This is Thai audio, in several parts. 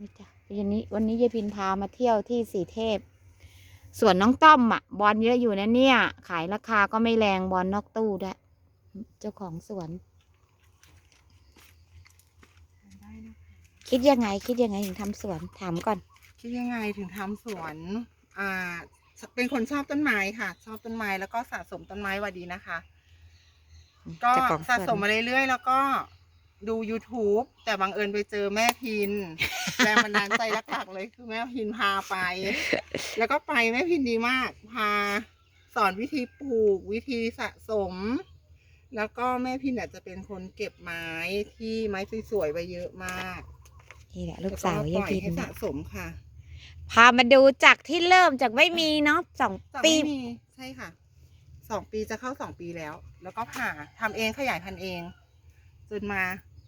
นี่จ้ะวันนี้วันนี้ยายพินพามาเที่ยวที่สีเทพสวนน้องต้อมอะ บอลเยอะอยู่นะเนี่ย ขายราคาก็ไม่แรงบอลนอกตู้ด้วยเจ้าของสวนได้นะคิดยังไง คิดยังไงถึงทำสวนถามก่อน คิดยังไงถึงทำสวน อ่า เป็นคนชอบต้นไม้ค่ะ ชอบต้นไม้แล้วก็สะสมต้นไม้หวัดีนะคะ ก็เจ้าของสะวนสมมาเรื่อยๆ แล้วก็ ดู YouTube แต่บังเอิญไปเจอแม่พิน แรงบันดาลใจหลักๆเลยคือแม่พินพาไป แล้วก็ไปแม่พินดีมาก พาสอนวิธีปลูกวิธีสะสม แล้วก็แม่พินอาจจะเป็นคนเก็บไม้ที่ไม้สวยๆไว้เยอะมากนี่แหละลูกสาวยายแล้ก็ปล่อพินให้สะสมค่ะพามาดูจากที่เริ่มจากไม่มีเนาะสองจากปี ไม่มีใช่ค่ะสองปีจะเข้าสองปีแล้ว แล้วก็ผ่าทำเองขยายพันธุ์เอง จนมา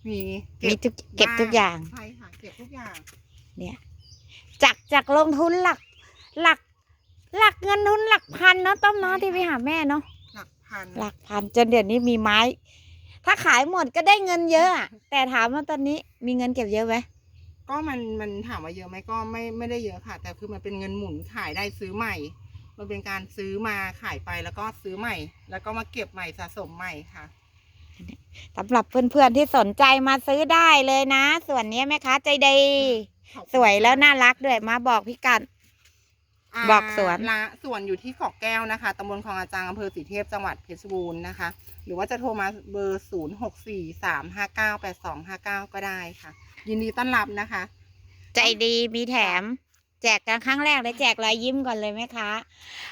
มีมีทุกเก็บทุกอย่าง ใช่ค่ะเก็บทุกอย่าง เนี่ยจากจากลงทุนหลัก หลัก หลักเงินทุนหลักพันเนาะต้อมเนาะที่ไปหาแม่เนาะหลักพันหลักพันจนเดี๋ยวนี้มีไม้ ถ้าขายหมดก็ได้เงินเยอะอะแต่ถามว่าตอนนี้มีเงินเก็บเยอะไหมก็มันมันถามว่าเยอะไหมก็ไม่ไม่ได้เยอะค่ะ แต่คือมันเป็นเงินหมุนขายได้ซื้อใหม่ มันเป็นการซื้อมาขายไปแล้วก็ซื้อใหม่ แล้วก็มาเก็บใหม่สะสมใหม่ค่ะ สำหรับเพื่อนๆที่สนใจมาซื้อได้เลยนะ ส่วนนี้แม่ค้าใจดีขอบคุณสวยแล้วน่ารักด้วยมาบอกพี่กัดาบอกสวนละสวนอยู่ที่เกาะแก้วนะคะตำบลคลองอาจารย์อำเภอสีเทพจังหวัดเพชรบูรณ์นะคะ หรือว่าจะโทรมาเบอร์ศูนย์หกสี่สามห้าเก้าแปดสองห้าเก้าก็ได้ค่ะ ยินดีต้อนรับนะคะ ใจดีมีแถม แจกกันครั้งแรกเลยแจกรอยยิ้มก่อนเลยไหมคะ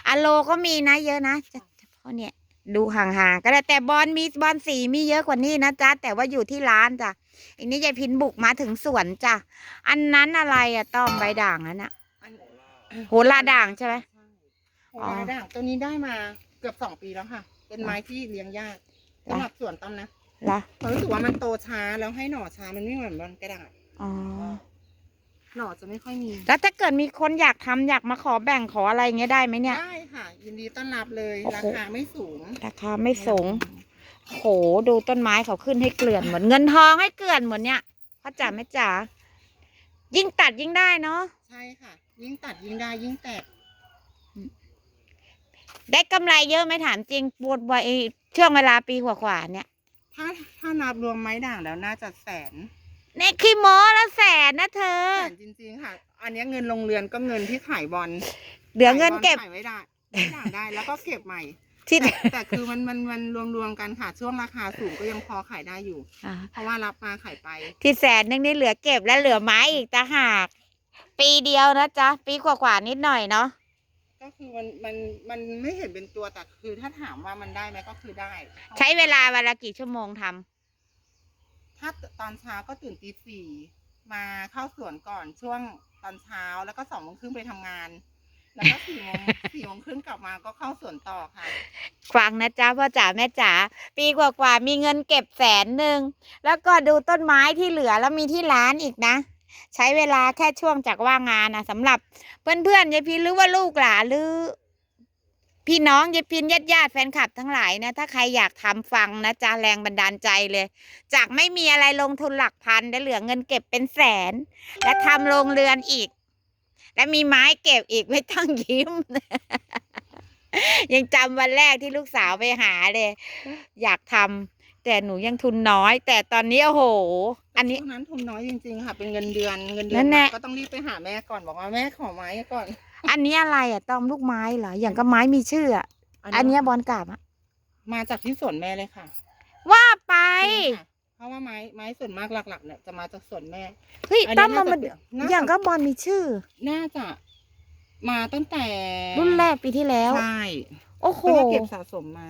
อะโลก็มีนะเยอะนะเฉเฉพาะเนี่ย ดูห่างๆก็ได้แต่บอลมีบอลสีมีเยอะกว่านี้นะจ๊ะแต่ว่าอยู่ที่ร้านจ้ะอันนี้ยายพินบุกมาถึงสวนจ้ะอันนั้นอะไรอะต้อมใบด่างนั้นอะอันโหระด่างใช่ไหมโหระด่างตัวนี้ได้มาเกือบสองปีแล้วค่ะ เป็นไม้ที่เลี้ยงยากสำหรับสวนต้อมนะละเพราะรู้สึกว่ามันโตช้าแล้วให้หน่อช้ามันไม่เหมือนบอนกระดาษอ๋อ หน่อจะไม่ค่อยมีแล้วถ้าเกิดมีคนอยากทำอยากมาขอแบ่งขออะไรเงี้ยได้ไหมเนี่ย ได้ค่ะ ยินดีต้อนรับเลย โอ้ราโห คาไม่สูงราคาไม่สูงโหดูต้นไม้เขาขึ้นให้เกลื่อนเหมือนเงินทองให้เกลื่อนเหมือนเนี่ยพ่อจ๋าแม่จ๋ายิ่งตัดยิ่งได้เนาะใช่ค่ะ ยิ่งตัดยิ่งได้ยิ่งแตกได้กำไรเยอะไหมถามจริงปวดไว้ช่วงเวลาปีกว่าๆเนี่ย ถ้าถ้านับรวมไม้ด่างแล้วน่าจะแสน ในคีโมละแสนนะเธอแสนจริงๆค่ะ อันนี้เงินลงเรือนก็เงินที่ขายบอลเหลือเงินเก็บขายไว้ได้ไม้ด่างได้แล้วก็เก็บใหม่ ที่แต่แต่คือมันมันมันรวมๆกันค่ะช่วงราคาสูงก็ยังพอขายได้อยู่ อ่าเพราะว่ารับมาขายไป ที่แสนนึงนี่เหลือเก็บและเหลือไม้อีกต่างหาก ปีเดียวนะจ๊ะ ปีกว่าๆนิดหน่อยเนาะ ก็คือมันมันมันไม่เห็นเป็นตัวแต่คือถ้าถามว่ามันได้ไหมก็คือได้ใช้เวลาเวลากี่ชั่วโมงทำ ถ้าตอนเช้าก็ตื่นตีสี่มาเข้าสวนก่อนช่วงตอนเช้าแล้วก็สองโมงครึ่งไปทำงาน แล้วก็สี่โมง สี่โมงครึ่งกลับมาก็เข้าสวนต่อค่ะ ฟังนะจ๊ะพ่อจ๋าแม่จ๋าปีกว่าๆมีเงินเก็บแสนหนึ่งแล้วก็ดูต้นไม้ที่เหลือแล้วมีที่ร้านอีกนะ ใช้เวลาแค่ช่วงจากว่างงานนะสำหรับเพื่อนๆยายพินหรือว่าลูกหลานหรือ พี่น้องยายพินญาติญาติๆแฟนคลับทั้งหลายนะ ถ้าใครอยากทำฟังนะจ๊ะแรงบันดาลใจเลย จากไม่มีอะไรลงทุนหลักพันได้เหลือเงินเก็บเป็นแสน และทำโรงเรือนอีก และมีไม้เก็บอีกไม่ต้องยิ้ม ยังจำวันแรกที่ลูกสาวไปหาเลย อยากทำแต่หนูยังทุนน้อย แต่ตอนนี้โอ้โห อันนี้ช่วงนั้นทุนน้อยจริงๆค่ะเป็นเงินเดือนเงินเดืนั่อนนแหมาละก็ต้องรีบไปหาแม่ก่อนบอกว่าแม่ขอไม้ก่อน อันนี้อะไรอะต้อมลูกไม้เหรออย่างก็ไม้มีชื่ออะอันเนี้ยบอลกราบอะมาจากที่สวนแม่เลยค่ะ ว่าไปจริงค่ะเพราะว่าไม้ไม้ส่วนมากหลักๆเนี่ยจะมาจากสวนแม่เฮ้ยอันต้อนี้มมาน่ามาจะน่าอย่างจะก็บอลมีชื่อ น่าจะมาตั้งแต่ รุ่นแรกปีที่แล้วใช่โอ้โหก็มาเก็บสะสมมา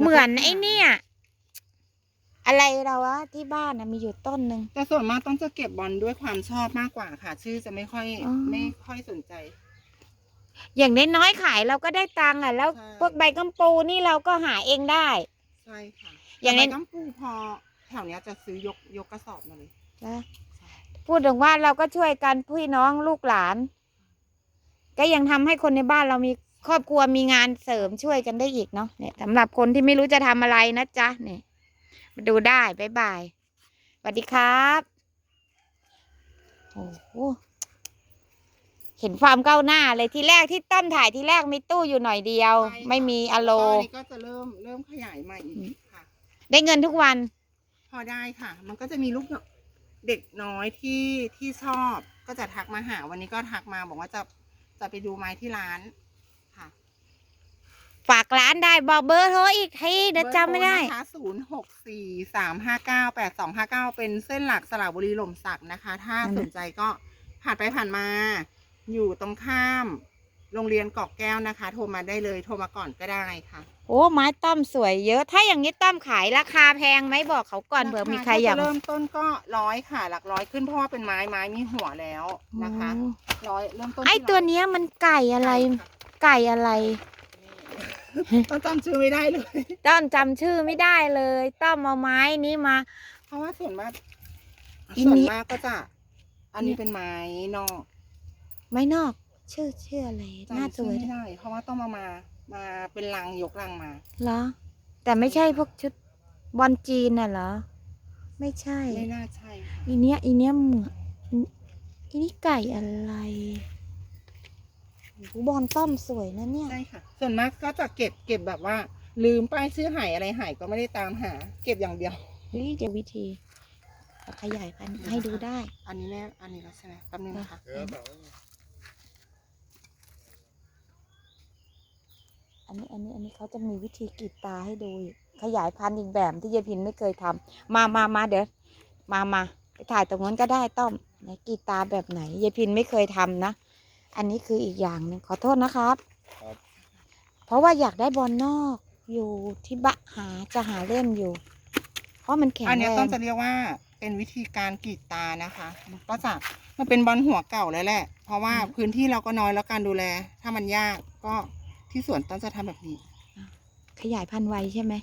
เหมือนแล้วก็ไอ้เนี่ย อะไรเราวะที่บ้านนะมีอยู่ต้นหนึ่ง แต่ส่วนมากต้องจะเก็บบอลด้วยความชอบมากกว่าค่ะ ชื่อจะไม่ค่อยอ๋อ ไม่ค่อยสนใจ อย่างน้อยๆขายเราก็ได้ตังค์อะ แล้วใช่ พวกใบกัมปูนี่เราก็หาเองได้ ใช่ค่ะอย่างแต่นี้ใบกัมปูพอแถวเนี้ยจะซื้อยกยกกระสอบมาเลย นะพูดถึงว่าเราก็ช่วยกันพี่น้องลูกหลาน ก็ยังทำให้คนในบ้านเรามีครอบครัวมีงานเสริมช่วยกันได้อีกเนาะเนี่ยสำหรับคนที่ไม่รู้จะทำอะไรนะจ๊ะเนี่ย มาดูได้บ๊ายบายสวัสดีครับโอ้โหเห็นความก้าวหน้าเลยที่แรกที่ต้อมถ่ายที่แรกมีตู้อยู่หน่อยเดียว ใช่ค่ะไม่มีอโล ตอนนี้ก็จะเริ่มเริ่มขยายใหม่อีกค่ะ ได้เงินทุกวัน พอได้ค่ะ มันก็จะมีลูกเด็กน้อยที่ที่ชอบ ก็จะทักมาหา วันนี้ก็ทักมาบอกว่าจะจะไปดูไม้ที่ร้านค่ะ ฝากร้านได้บอกเบอร์โทรอีกทีเดี๋ยวจำไม่ได้ ศูนย์หกสี่สามห้าเก้าแปดสองห้าเก้าเป็นเส้นหลักสระบุรีหล่มสักนะคะ ถ้านั่นสน่ะนใจก็ผ่านไปผ่านมา อยู่ตรงข้าม โรงเรียนเกาะแก้วนะคะ โทรมาได้เลยโทรมาก่อนก็ได้ค่ะโอ้ไม้ต้อมสวยเยอะ ถ้าอย่างนี้ต้อมขายราคาแพงไหมบอกเขาก่อนเผื่อมีใครอยากจะเริ่มต้นก็ร้อยค่ะ หลักร้อยขึ้นเพราะว่าเป็นไม้ไม้มีหัวแล้วนะคะโอ้ร้อยเริ่มต้นไอที่ตัวร้ยเนี้ยมันไก่อะไรค่ะไก่อะไร ต้องจำชื่อไม่ได้เลย ต้อมจำชื่อไม่ได้เลย ต้อมเอาไม้นี้มา เพราะว่าส่วนมากอีส่วนนี้ มากก็จะ อันนี้เป็นไม้นอกไม้นอก ชื่อชื่ออะไรน่าจำสชื่อวยไม่ได้ เพราะว่าต้องมามา มาเป็นลังยกลังมาเหรอ แต่ไม่ใช่พวกชุดบอลจีนน่ะเหรอ ไม่ใช่ ไม่น่าใช่ค่ะอีเนี้ยอีเนี้ยเหมือนอีนี่ไก่อะไรโอ้โห บอลต้อมสวยนะเนี่ย ใช่ค่ะ ส่วนมากก็จะเก็บเก็บแบบว่า ลืมป้ายชื่อหายอะไรหายก็ไม่ได้ตามหา เก็บอย่างเดียวเฮ้ยเดี๋ยววิธีขยายพันธุ์ให้ดูได้ อันนี้แม่อันนี้แล้วใช่ไหมแป๊บนึงนะคะเออเปล่าอันนี้อันนี้อันนี้เขาจะมีวิธีกรีดตาให้ดูอีกขยายพันธุ์อีกแบบที่ยายพินไม่เคยทำมามามาเดี๋ยวมามาไปถ่ายตรงนั้นก็ได้ต้อมไหนกรีดตาแบบไหนยายพินไม่เคยทำนะ อันนี้คืออีกอย่างหนึ่งขอโทษนะครับ ครับ เพราะว่าอยากได้บอลนอกอยู่ที่บะหาจะหาเล่นอยู่ เพราะมันแข็งอันเนี้ยแรต้องงจะเรียกว่าเป็นวิธีการกรีดตานะคะก็จะมันเป็นบอลหัวเก่าแล้วแหละ เพราะว่าพื้นที่เราก็น้อยแล้วการดูแล ถ้ามันยากก็ที่สวนต้องจะทำแบบนี้ ขยายพันธุ์ไวใช่ไหม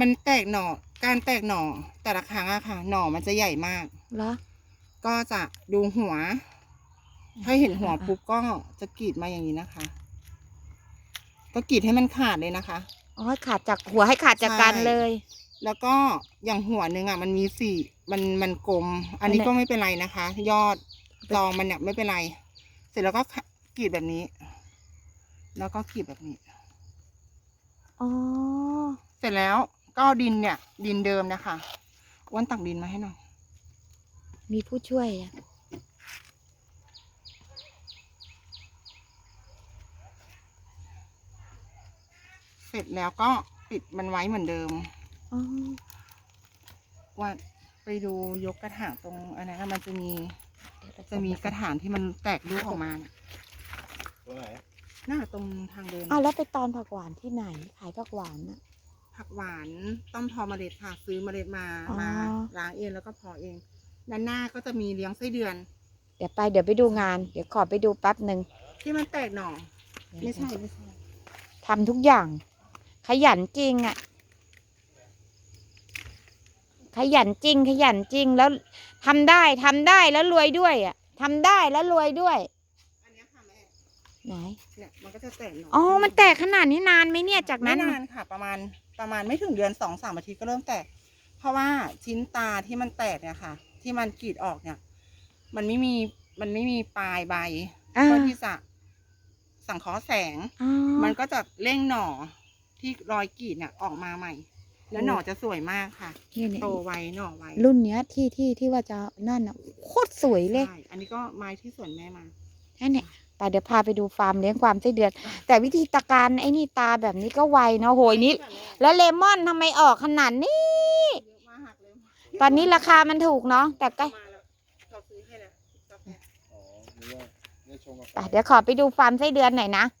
มันแตกหน่อการแตกหน่อแต่ละครั้งอะค่ะ หน่อมันจะใหญ่มาก เหรอก็จะดูหัว ถ้าเห็นหัวปุ๊บก็จะกรีดมาอย่างนี้นะคะ ก็กรีดให้มันขาดเลยนะคะ อ๋อขาดจากหัวให้ขาดจากกันใช่เลย แล้วก็อย่างหัวหนึ่งอะ มันมีสี่มันมันกลม อันนี้อันไหนก็ไม่เป็นไรนะคะ ยอดรองมันเนี่ยไม่เป็นไร เสร็จแล้วก็กรีดแบบนี้ แล้วก็กรีดแบบนี้อ๋อเสร็จแล้วก็เอาดินเนี่ย ดินเดิมนะคะอ้วนตักดินมาให้หน่อยมีผู้ช่วยอะ เสร็จแล้วก็ปิดมันไว้เหมือนเดิมอ๋อว่าไปดูยกกระถางตรงอันนั้นนะมันจะมีเดี๋ยวเราจะมีกระถางที่มันแตกลูกออกมาเนี่ยตัวไหนหน้าตรงทางเดิน อ้าวแล้วไปตอนผักหวานที่ไหน ขายผักหวานอะ ผักหวานต้อมพอเมล็ดค่ะ ซื้อเมล็ดมาอ๋อ มาล้างเองแล้วก็เพอเองด้านหน้าก็จะมีเลี้ยงไส้เดือน เดี๋ยวไปเดี๋ยวไปดูงาน เดี๋ยวขอไปดูแป๊บหนึ่งที่มันแตกหน่อไม่ใช่ไม่ใช่ทำทุกอย่าง ขยันจริงอะขยันจริง ขยันจริงแล้วทำได้ทำได้แล้วรวยด้วยอะทำได้แล้วรวยด้วยอันเนี้ยค่ะแม่ไหนเนี่ยมันก็จะแตกหน่ออ๋อ๋อมันแตกขนาดนี้นานไหมเนี่ยจากไม่นั้นนานค่ะ ประมาณประมาณไม่ถึงเดือนสองสามอาทิตย์ก็เริ่มแตก เพราะว่าชิ้นตาที่มันแตกเนี่ยค่ะ ที่มันกรีดออกเนี่ย มันไม่มีมันไม่มีปลายใบอ่าเพื่อที่จะสังเคราะห์แสงอ๋อมันก็จะเร่งหน่อ ที่รอยกรีดเนี่ยออกมาใหม่ แล้วโอ้หน่อจะสวยมากค่ะนี่เนี่ยโตไวหน่อไวรุ่นเนี้ยที่ที่ที่ว่าจะนั่นอะโคตรสวยเลย ใช่อันนี้ก็ไม้ที่สวนแม่มานั่นเนี่ยไปเดี๋ยวพาไปดูฟาร์มเลี้ยงความไส้เดือน แต่วิธีตะการไอ้นี่ตาแบบนี้ก็ไวเนาะโหยนี้แล้วเลมอนทำไมออกขนาดนี้ เยอะมากเลยตอนนี้ราคามันถูกเนาะแต่ก็มาแล้วเราซื้อให้แล้วกาแฟ อ๋อหรือว่าได้ชงกาแฟ ไปเดี๋ยวขอไปดูฟาร์มไส้เดือนหน่อยนะได้ค่ะเนี่ย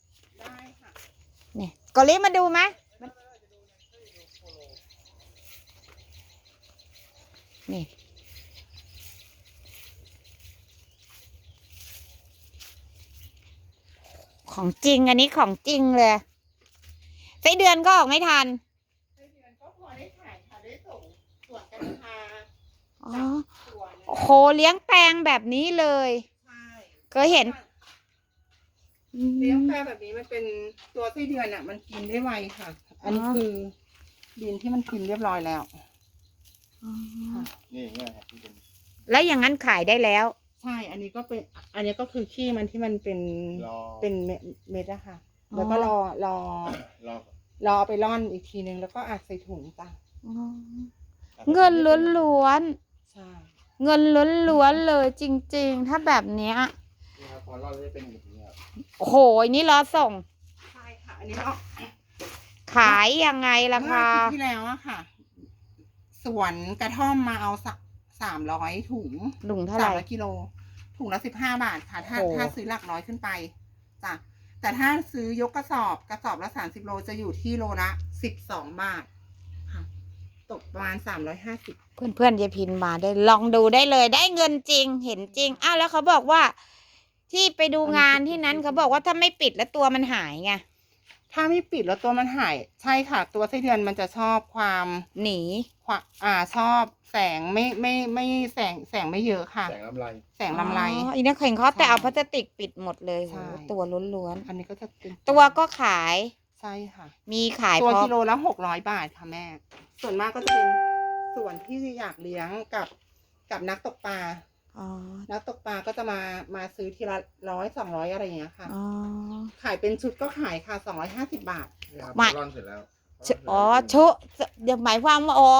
กอลิมาดูไหมมันนี่ ของจริงอันนี้ของจริงเลยไส้เดือนก็ออกไม่ทันไส้เดือนก็พอได้ขายค่ะได้ส่งส่วนกัญชาอ๋อจากสวนโอ้โหเลี้ยงแปลงแบบนี้เลยใช่เคยเห็นอืม เลี้ยงแปรแบบนี้มันเป็นตัวไส้เดือนอะ มันกินได้ไวค่ะ อันนี้อ๋อคือดินที่มันกินเรียบร้อยแล้วอ๋อนี่ง่ายครับที่เป็นแล้วอย่างนั้นขายได้แล้ว ใช่ อันนี้ก็เป็น อันนี้ก็คือขี้มันที่มันเป็น รอเป็นเม็ดเม็ดอะค่ะ อ๋อ แล้วก็รอ รอ รอรอเอาไปร่อนอีกทีนึง แล้วก็อัดใส่ถุงจ้ะอ๋อเงินล้วนใช่ ๆเงินล้วนๆเลยจริง ๆ ถ้าแบบเนี้ย นี่ครับพอรอดจะเป็นอย่างนี้ครับ โอ้โหนี่รอส่ง ใช่ค่ะ อันนี้เนาะขายยังไงราคาเมื่ออาทิตย์ที่แล้วอะค่ะ สวนกระท่อมมาเอาสักสามร้อยถุงลุงเท่าไหสามร่ร้อยกิโล ถุงละสิบห้าบาทค่ะ ถ้าโอ้ ถ้าซื้อหลักร้อยขึ้นไปจ้ะแต่ถ้าซื้อยกกระสอบกระสอบละสามสิบโลจะอยู่ที่โลละสิบสองบาทค่ะ ตกประมาณสามร้อยห้าสิบเพื่อนๆยายพินมาได้ลองดูได้เลย ได้เงินจริงเห็นจริงอ้าวแล้วเขาบอกว่า ที่ไปดูงานที่นั้นเขาบอกว่าถ้าไม่ปิดแล้วตัวมันหายไงถ้าไม่ปิดแล้วตัวมันหาย ใช่ค่ะ ตัวไส้เดือนมันจะชอบความหนีความอ่าชอบแสงไม่ไม่ไม่แสงแสงไม่เยอะค่ะ แสงลำไรแสงลำไร อ๋ออีนักเข่งเขาแต่ใช่เอาพลาสติกปิดหมดเลยใช่โหตัวล้วนอันนี้ก็จะเป็นๆตัวก็ขายใช่ค่ะ มีขายตัวพร้อมกิโลละหกร้อยบาทค่ะแม่ ส่วนมากก็จะเป็นส่วนที่อยากเลี้ยงกับกับนักตกปลา อ๋อ นักตกปลาก็จะมามาซื้อทีละร้อยสองร้อยอะไรอย่างเงี้ยค่ะ อ๋อ ขายเป็นชุดก็ขายค่ะสองร้อยห้าสิบบาท นี่ครับไม่พอร่อนเสร็จแล้วชอ๋อโชะเดี๋ยวหมายความว่าอ๋อ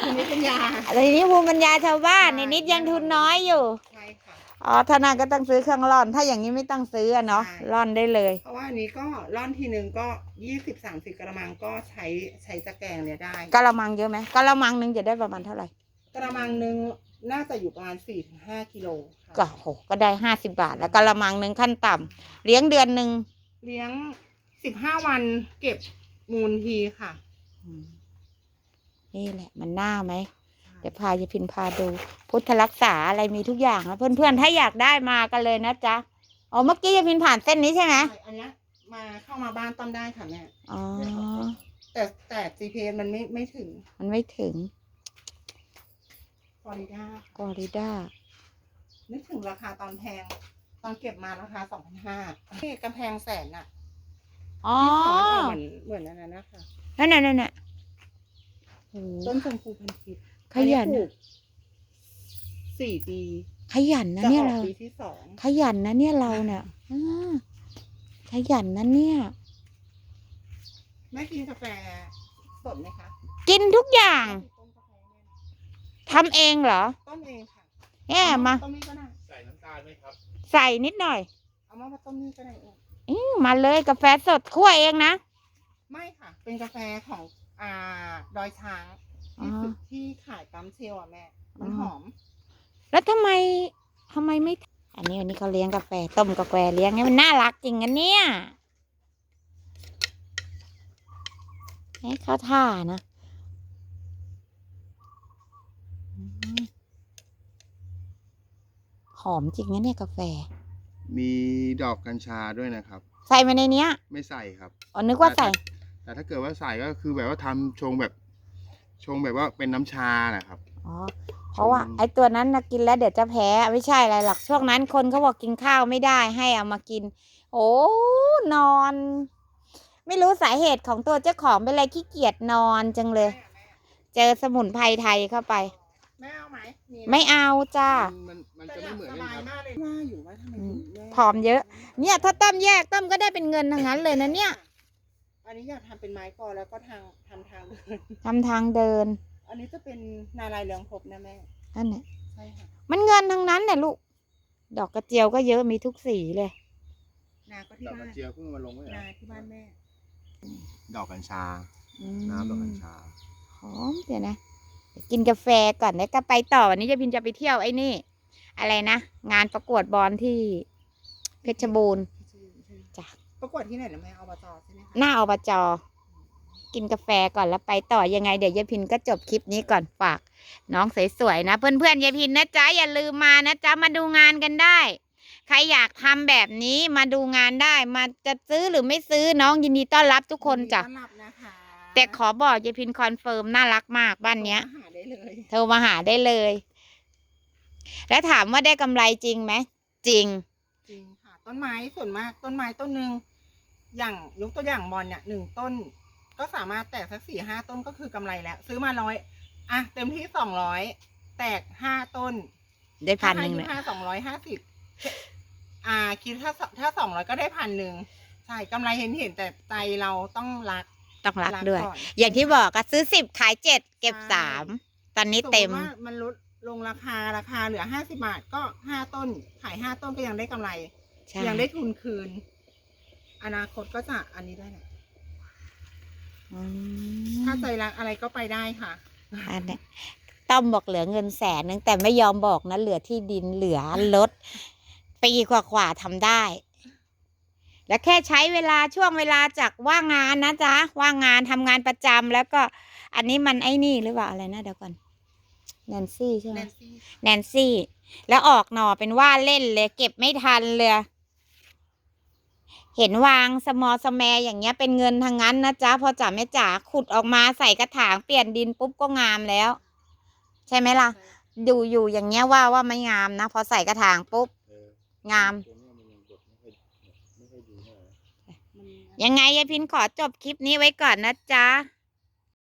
ทีนี้เป็นยา อะไรนี้ภูมิปัญญาชาวบ้านใช่ในนิดยังทุนน้อยอยู่ ใช่ค่ะ อ๋อธนาก็ต้องซื้อเครื่องร่อน ถ้าอย่างนี้ไม่ต้องซื้ออะเนาะใช่ ร่อนได้เลย เพราะว่าอันนี้ก็ร่อนทีหนึ่งก็ยี่สิบสามสิบกระมังก็ใช้ใช้ตะแกรงเนี่ยได้กะละมังเยอะไหมกะละมังหนึงจะได้ประมาณเท่าไหร่ กระมังหนึ่ง น่าจะอยู่ประมาณสี่ถึงห้ากิโลค่ะก็โหก็ได้ห้าสิบาท แล้วกะละมังหนึ่งขั้นต่ำเลี้ยงเดือนหนึ่งเลี้ยงสิบห้าวันเก็บมูลทีค่ะ อืมนี่แหละมันน่าไหม เดี๋ยวพายายพินพาดู พุทธรักษาอะไรมีทุกอย่างนะเพื่อนๆ ถ้าอยากได้มากันเลยนะจ๊ะอ๋อเมื่อกี้ยายพินผ่านเส้นนี้ใช่ไหมใช่อันเนี้ยมาเข้ามาบ้านต้อมได้ค่ะแม่อ๋อ แต่แต่ GPS มันไม่ไม่ถึง มันไม่ถึง ฟลอริดากอริด้านึกถึงราคาตอนแพง ตอนเก็บมาราคาสองพันห้าที่กำแพงแสนน่ะอ๋อที่ของมันออกเหมือนเหมือนอันนั้นนะคะนั่นน่ะนั่นน่ะโอ้ต้นชมพูพันทิพย์ขยัน อัปลูอะกสี่ปีขยันนะจะเนี่ยออกเรา ปีที่สองขยันนะเนี่ยเราเนี่ยอ่าขยันนะเนี่ย แม่กินกาแฟสดไหมคะกินทุกอย่างต้มกาแฟเนี่ย ทำเองเหรอต้มเองค่ะแย่มา ต้มนี่ก็ได้ใส่น้ำตาลไหมครับ ใส่นิดหน่อยเอามาต้มนี่ก็ได้เองอื้อมาเลยกาแฟสดคั่วเองนะ ไม่ค่ะ เป็นกาแฟของอ่าดอยช้างอ๋ที่อสุดที่ขายปั๊มเชลอะแม่มันอ๋อหอม แล้วทำไมทำไมไม่ อันนี้วันนี้เขาเลี้ยงกาแฟต้มกาแฟเลี้ยงไงมันน่ารักจริงกันเนี่ยให้เข้าท่านะอืมห อมจริงนะเนี่ยกาแฟ มีดอกกัญชาด้วยนะครับ ใส่มาในเนี้ย ไม่ใส่ครับอ๋อนึกว่าใส่ แต่ถ้าเกิดว่าใส่ก็คือแบบว่าทำชงแบบชงแบบว่าเป็นน้ำชานะครับ อ๋อ เพราะว่า ไอ้ตัวนั้นนะกินแล้วเดี๋ยวจะแพ้ไม่ใช่อะไรหรอกช่วงนั้นคนเขาบอกกินข้าวไม่ได้ให้เอามากิน โอ้นอน ไม่รู้สาเหตุของตัวเจ้าของเป็นอะไรขี้เกียจนอนจังเลย เจอสมุนไพรไทยเข้าไปแม่ เอาไหมนี่ไม่เอาจ้ามันมันแต่จะหไม่ลับเหมือนสกันบายครับ มากเลยว่าอยู่ว่าทำไมอืมถึงแม่ผอมเยอะ เนี่ยถ้าต้มแยกต้มก็ได้เป็นเงินทั้งนั้นเลยนะเนี่ยอันนี้อยากทำเป็นไม้กอแล้วก็ทางทำทางเดินทำทางเดินอันนี้จะเป็นนาลายณ์เรืองภพนะแม่ นั่นแหละใช่ค่ะ มันเงินทั้งนั้นแหละลูก ดอกกระเจียวก็เยอะมีทุกสีเลย นาก็ที่ดอกกบ้าระนเจียวเพิ่งมาลงไว้เหรอนาที่บ้านแม่ ดอกกัญชาอืมน้ำดอกกัญชา หอมเดี๋ยวนะเดี๋ยว กินกาแฟก่อนแล้วก็ไปต่อวันนี้จะพินจะไปเที่ยวไอ้นี่ อะไรนะงานประกวดบอลที่เพชรบูรณ์จ้ะประกวดที่ไหนนะแม่อบจใช่ไหมคะหน้าอบจกินกาแฟก่อนแล้วไปต่อยังไงเดี๋ยวยายพินก็จบคลิปนี้ก่อนฝาก น้องสวยๆนะ เพื่อนๆยายพินนะจ๊ะอย่าลืมมานะจ๊ะมาดูงานกันได้ ใครอยากทำแบบนี้มาดูงานได้ มาจะซื้อหรือไม่ซื้อน้องยินดีต้อนรับทุกคนจ้ะยินดีต้อนรับนะคะแต่ขอบอกยายพินคอนเฟิร์มน่ารักมากบ้านเนี้ย โทรมาหาได้เลยโทรมาหาได้เลย แล้วถามว่าได้กำไรจริงไหมจริง จริงค่ะ ต้นไม้ส่วนมากต้นไม้ต้นหนึ่งอย่างยกตัวอย่างบอลเนี่ยหนึ่งต้น ก็สามารถแตกสักสี่ห้าต้นก็คือกำไรแล้ว ซื้อมาร้อยอะเต็มที่สองร้อยแตกห้าต้น ได้พันหนึ่งเลเลยยห้าสองร้อยห้าสิบอ่า คิดถ้าถ้าสองร้อยก็ได้พันหนึ่งใช่กำไรเห็นเห็นแต่ใจเราต้องรักต้องรักด้วยก่อนอย่างที่บอกก็ซื้อสิบขายเจ็ดเก็บใช่สาม ตอนนี้เต็ม สติว่ามันลดลงราคาราคาเหลือห้าสิบาทก็ห้าต้น ขายห้าต้นก็ยังได้กำไร ใช่ยังได้ทุนคืน อนาคตก็จะอันนี้ได้แหละอืมถ้าใจรักอะไรก็ไปได้ค่ะ อันเนี้ยต้อมบอกเหลือเงินแสนนึงแต่ไม่ยอมบอกนะ เหลือที่ดินเหลือรถปีกว่าๆทำได้ และแค่ใช้เวลาช่วงเวลาจากว่างงานนะจ๊ะ ว่างงานทำงานประจำแล้วก็ อันนี้มันไอ้นี่หรือเปล่าอะไรนะเดี๋ยวก่อน แนนซี่ใช่ไหมแนนซี่แนนซี่ แล้วออกหน่อเป็นว่าเล่นเลยเก็บไม่ทันเลยเห็นวางสมอสแมอย่างเงี้ยเป็นเงินทางนั้นนะจ๊ะพอจ๋าแม่จ๋าขุดออกมาใส่กระถางเปลี่ยนดินปุ๊บก็งามแล้ว ใช่ไหมล่ะ ดูอยู่อย่างเงี้ยว่าว่าไม่งามนะพอใส่กระถางปุ๊บเอองามตัวเนี้ยมันยังแบบไม่ค่อยไม่ค่อยดีเท่าไหร่มันยังไงยายพินขอจบคลิปนี้ไว้ก่อนนะจ๊ะ